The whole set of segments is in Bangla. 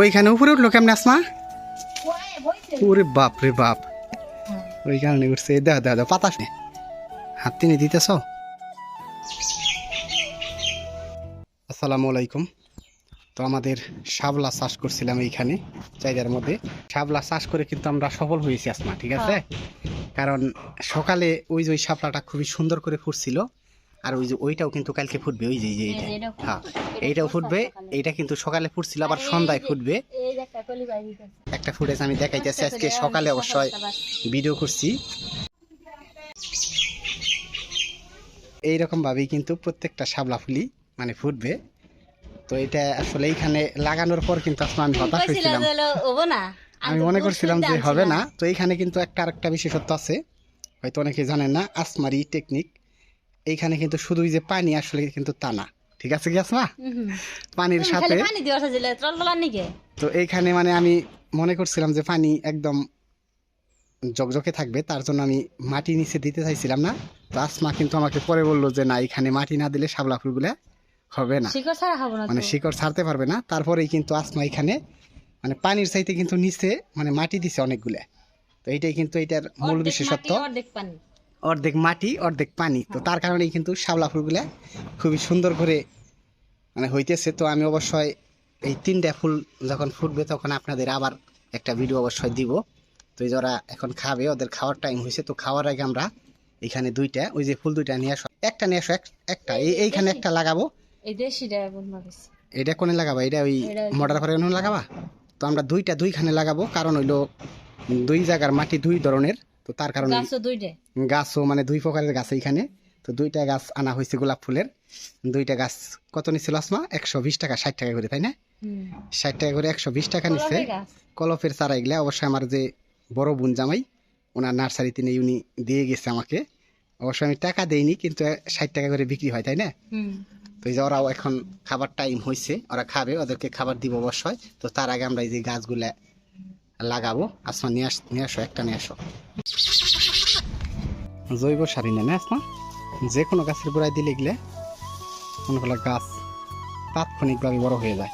ওইখানে উপরে উঠল কেমন আসমা? ওরে বাপ রে বাপ। ওই কারণে উঠছে দেখা দেখা পাতা শুনে। হাত টেনে দিতেছ? আসসালামু আলাইকুম। তো আমাদের শাবলা চাষ করছিলাম এইখানে জায়গার মধ্যে। শাবলা চাষ করে কিন্তু আমরা সফল হয়েছি আসমা ঠিক আছে? কারণ সকালে ওই যে ওই শাপলাটা খুবই সুন্দর করে ফুটছিল। আর ওই যে ওইটাও কিন্তু কালকে ফুটবে ওই যে যে এইটা। হ্যাঁ এইটাও ফুটবে এইটা কিন্তু সকালে ফুটছিল আবার সন্ধ্যায় ফুটবে। একটা ফুটেজ আমি দেখাইতেছি আজকে সকালে অবশ্যই ভিডিও করছি। এইরকম ভাবেই কিন্তু প্রত্যেকটা শাপলা ফুলি মানে ফুটবে। তো এটা আসলে এইখানে লাগানোর পর কিন্তু আসলে আমি হতাশ হয়েছিলাম। আমি মনে করছিলাম যে হবে না। তো এইখানে কিন্তু একটা আরেকটা বিশেষত্ব আছে। হয়তো অনেকে জানেন না আসমারি টেকনিক। এইখানে কিন্তু শুধুই যে পানি আসলে কিন্তু তা না। ঠিক আছে কি আসমা? পানির সাথে নিকে? তো এইখানে মানে আমি মনে করছিলাম যে পানি একদম জকজকে থাকবে তার জন্য আমি মাটি নিচে দিতে চাইছিলাম না। তো আসমা কিন্তু আমাকে পরে বলল যে না এখানে মাটি না দিলে শাপলা ফুলগুলো হবে না। মানে শিকড় ছাড়তে পারবে না। তারপরেই কিন্তু আসমা এখানে মানে পানির চাইতে কিন্তু নিচে মানে মাটি দিছে অনেকগুলা। তো এইটাই কিন্তু এটার মূল বিশেষত্ব। অর্ধেক মাটি অর্ধেক পানি। তো তার কারণেই কিন্তু শাপলা ফুলগুলা খুবই সুন্দর করে মানে হইতেছে। তো আমি অবশ্যই এই তিনটা ফুল যখন ফুটবে তখন আপনাদের আবার একটা ভিডিও অবশ্যই দিব। তো এই যারা এখন খাবে ওদের খাওয়ার টাইম হয়েছে তো খাওয়ার আগে আমরা এখানে দুইটা ওই যে ফুল দুইটা নিয়ে আসো। একটা নিয়ে আসো এক- একটা। এই এইখানে একটা লাগাবো। এটা কোনে লাগাবা? এটা ওই ওই- মোটর লাগাবা? তো আমরা দুইটা দুইখানে লাগাবো। কারণ হইল দুই জায়গার মাটি দুই ধরনের। তো তার কারণে গাছও মানে দুই প্রকারের গাছ এইখানে। তো দুইটা গাছ আনা হয়েছে গোলাপ ফুলের। দুইটা গাছ কত নিছিল আসমা? একশো বিশ টাকা ষাট টাকা করে তাই না? ষাট টাকা করে একশো বিশ টাকা নিচ্ছে কলফের চারা এগুলা অবশ্যই আমার যে বড় বোন জামাই ওনার নার্সারিতে নিয়ে উনি দিয়ে গেছে আমাকে। অবশ্যই আমি টাকা দেইনি কিন্তু ষাট টাকা করে বিক্রি হয় তাই না? তো এই যে ওরাও এখন খাবার টাইম হয়েছে ওরা খাবে ওদেরকে খাবার দিব অবশ্যই। তো তার আগে আমরা এই যে গাছগুলা লাগাবো। আসমা নিয়ে আস নিয়ে আসো একটা নিয়ে আসো। জৈব সারি না না আসমা যে কোনো গাছের গোড়ায় দিলে গেলে মনে করলে গাছ তাৎক্ষণিকভাবে বড় হয়ে যায়।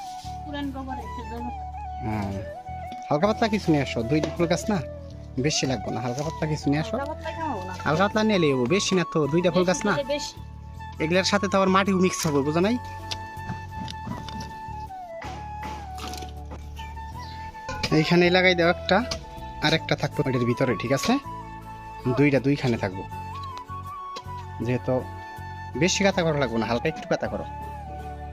হ্যাঁ। হালকা পাতলা কিছু নিয়ে আসো দুই ফুল গাছ না? বেশি লাগবে না হালকা পাতলা কিছু নিয়ে আসো। হালকা পাতলা নিয়ে বেশি না তো দুইটা ফুল গাছ না? এগুলোর সাথে তো আবার মাটিও মিক্স হবে বুঝো নাই? এইখানে লাগাই দাও একটা। আর একটা থাকব এটার ভিতরে ঠিক আছে? দুইটা দুইখানে থাকব। যেহেতু বেশি কাতা করা লাগবো না হালকা একটু কাতা করো।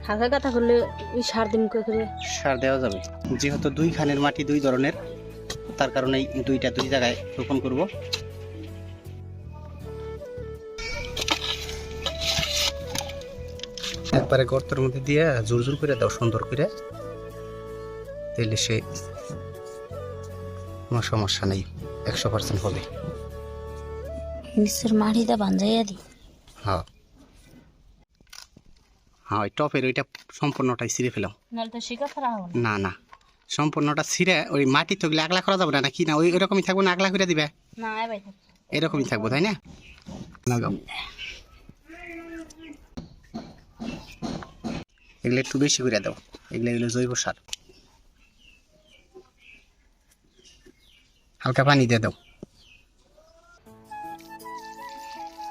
হালকা কথা করলে ওই সার দিন করে সার দেওয়া যাবে। যেহেতু দুইখানের মাটি দুই ধরনের তার কারণে এই দুইটা দুই জায়গায় রোপণ করব। একবারে গর্তের মধ্যে দিয়ে জোর জোর করে দাও সুন্দর করে। তাহলে সে কোনো সমস্যা নেই একশো পার্সেন্ট হবে নিচের মাটিটা বাঞ্জাইয়া দি। হ্যাঁ। হ্যাঁ ওই টপের ওইটা সম্পূর্ণটাই ছিঁড়ে ফেলাম না। না না। সম্পূর্ণটা ছিঁড়ে ওই মাটি তো আগলা করা যাবে না নাকি না? ওই ওরকমই থাকব না আগলা করে দিবে? না এরকমই থাকব তাই না? লাগাও এগুলো একটু বেশি করে দাও এগুলো এগুলো জৈব সার। হালকা পানি দিয়ে দাও।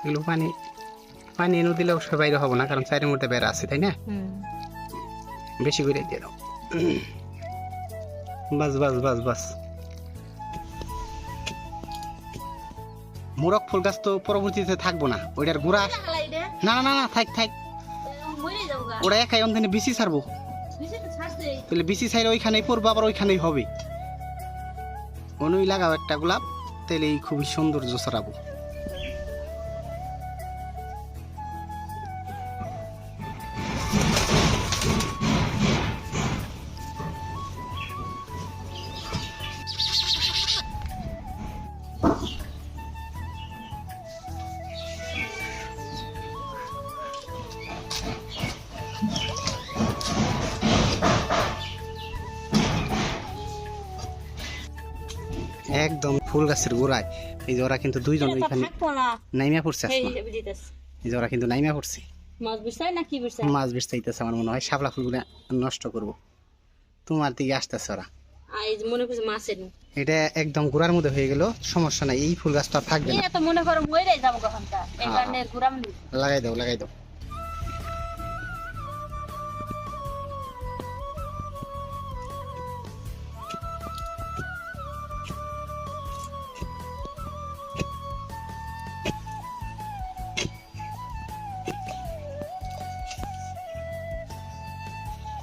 এগুলো পানি পানি এনে দিলেও সে বাইরে হব না কারণ চাইরের মধ্যে বেড়া আছে তাই না? বেশি করে দিয়ে দাও। বাস বাস বাস বাস। মোরগ ফুল গাছ তো পরবর্তীতে থাকব না ওইটার গুড়া না না না না থাক থাক। ওরা একাই অন্ধানে বিসি ছাড়বো। তাহলে বিসি ছাড়ে ওইখানেই পড়ব আবার ওইখানেই হবে। অনুই লাগাও একটা গোলাপ তাহলে এই খুবই সৌন্দর্য ছড়াবো। একদম ফুল গাছের গোড়ায়। এই যে ওরা কিন্তু দুইজন ওইখানে থাকব না। নাইমা পড়ছে এই যে ওরা কিন্তু নাইমা পড়ছে। মাছ মাছ বেচতে চাইতেছে আমার মনে হয় শাপলা ফুলগুলো নষ্ট করব। তোমার দিকে আসতেছে ওরা। মনে করছে মাছের এটা একদম গোড়ার মধ্যে হয়ে গেল সমস্যা নাই এই ফুল গাছটা থাকবে না। মনে করো মরে যাব হ্যাঁ। লাগাই দাও লাগাই দাও।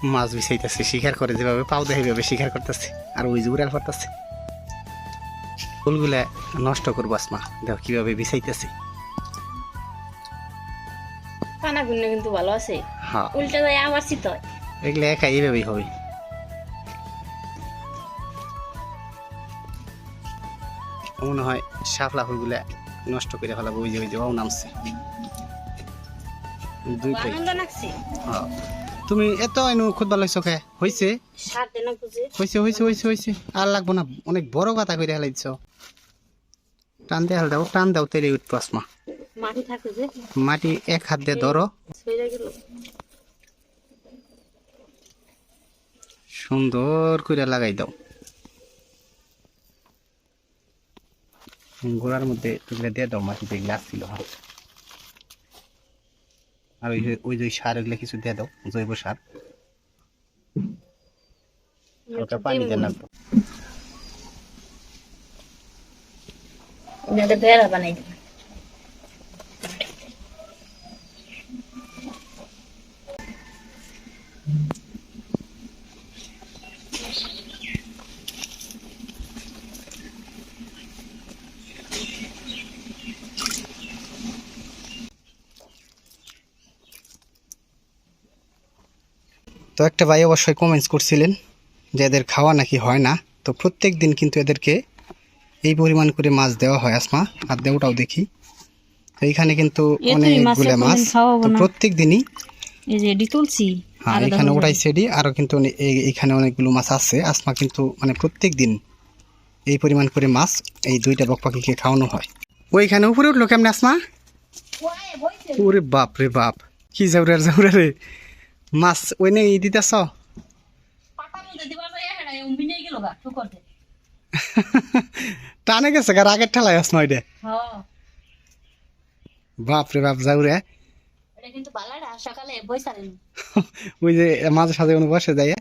মাছ বিছাইতেছে শিকার করে যেভাবে পাও দেয় সেভাবে শিকার করতেছে। আর ওই যে উড়াল করতেছে ফুলগুলা নষ্ট করব আসমা। দেখো কীভাবে বিছাইতেছে। গুন্নে কিন্তু ভালো আছে। হ্যাঁ। উল্টা যায় আবার শীত হয়। এগুলো একা এইভাবেই হবে। মনে হয় শাপলা ফুলগুলা নষ্ট করে ফেলাবো ওই যে ওই যে নামছে। দুইটাই। হ্যাঁ। তুমি এত এনু খুদ ভালো হয়েছো কে বুঝে হয়েছে হয়েছে হয়েছে হয়েছে আর লাগবো না অনেক বড় কথা করে হেলাইছ টান দিয়ে হেল দাও টান দাও তেলে উঠবো আসমা। মাটি মাটি এক হাত দিয়ে ধরো সুন্দর করে লাগাই দাও। গোড়ার মধ্যে এগুলো দিয়ে দাও মাটিতে এগুলো আসছিল হ্যাঁ আর ওই ওই যে সার এগুলো কিছু দিয়ে দাও জৈব সার। হালকা পানি দেন লাগবে বানাই দিবে তো একটা ভাই অবশ্যই কমেন্টস করছিলেন যে এদের খাওয়া নাকি হয় না। তো প্রত্যেক দিন কিন্তু এদেরকে এই পরিমাণ করে মাছ দেওয়া হয় আসমা। আর দেওয়াটাও দেখি। তো এইখানে কিন্তু অনেকগুলো মাছ। তো প্রত্যেক দিনই হ্যাঁ এখানে ওটাই সেডি আরও কিন্তু এইখানে অনেকগুলো মাছ আছে। আসমা কিন্তু মানে প্রত্যেক দিন এই পরিমাণ করে মাছ এই দুইটা বক পাখিকে খাওয়ানো হয়। ওইখানে উপরে উঠল কেমন আসমা? ওরে বাপ রে বাপ। কি যাউরে আর রে মাছ ওই নেই দিতেছ? গা টানে গেছে কার আগের ঠেলায় আসমা ওইটা হ্যাঁ বাপ রে বাপ সকালে বইসালেন ওই যে মাঝে সাথে কোনো বসে যায়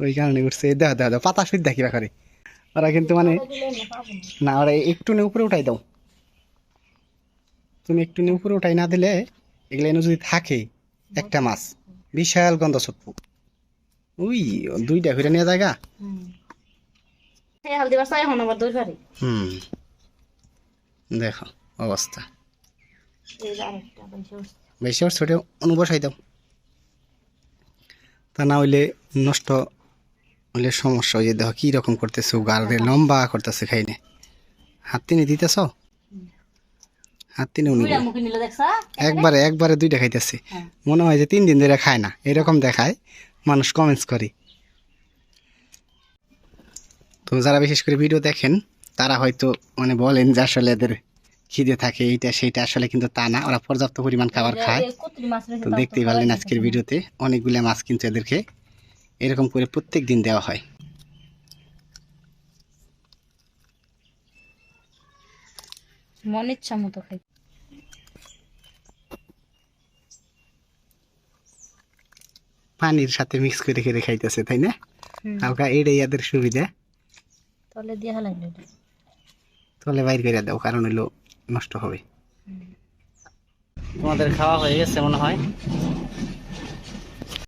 ওই কারণে উঠছে। দেখ দেখ পাতা সুদ দেখি করে। ওরা কিন্তু মানে না, ওরা একটু নে উপরে উঠাই দাও। তুমি একটু নে উপরে উঠাই না দিলে, এগুলো যদি থাকে, একটা মাছ। বিশাল গন্ধ ছটপু ওই দুইটা ঘুরে নিয়ে জায়গা হুম। দেখো অবস্থা। বেশি ওর ছোটে অনুবসাই দাও। তা না হইলে নষ্ট হলে সমস্যা হয়ে দেখো কী রকম করতেছে গাড়ে লম্বা করতেছে খাইনে। হাত তিনি দিতেছ? হাত তিনে একবারে একবারে দুইটা খাইতেছে। হ্যাঁ। মনে হয় যে তিন দিন ধরে খায় না। এরকম দেখায় মানুষ কমেন্টস করে। তো যারা বিশেষ করে ভিডিও দেখেন তারা হয়তো মানে বলেন যে আসলে এদের খিদে থাকে এইটা সেইটা আসলে কিন্তু তা না। ওরা পর্যাপ্ত পরিমাণ খাবার খায়। তো দেখতেই পারলেন আজকের ভিডিওতে। অনেকগুলো মাছ কিন্তু এদেরকে এরকম করে প্রত্যেক দিন দেওয়া হয়। মন ইচ্ছা মতো খাই পানির সাথে মিক্স করে করে খাইতেছে তাই না। হালকা এটাই এদের সুবিধা। তলে দিয়ে হালাই তলে বাইর করে দাও কারণ হইল নষ্ট হবে। তোমাদের খাওয়া হয়ে গেছে মনে হয়?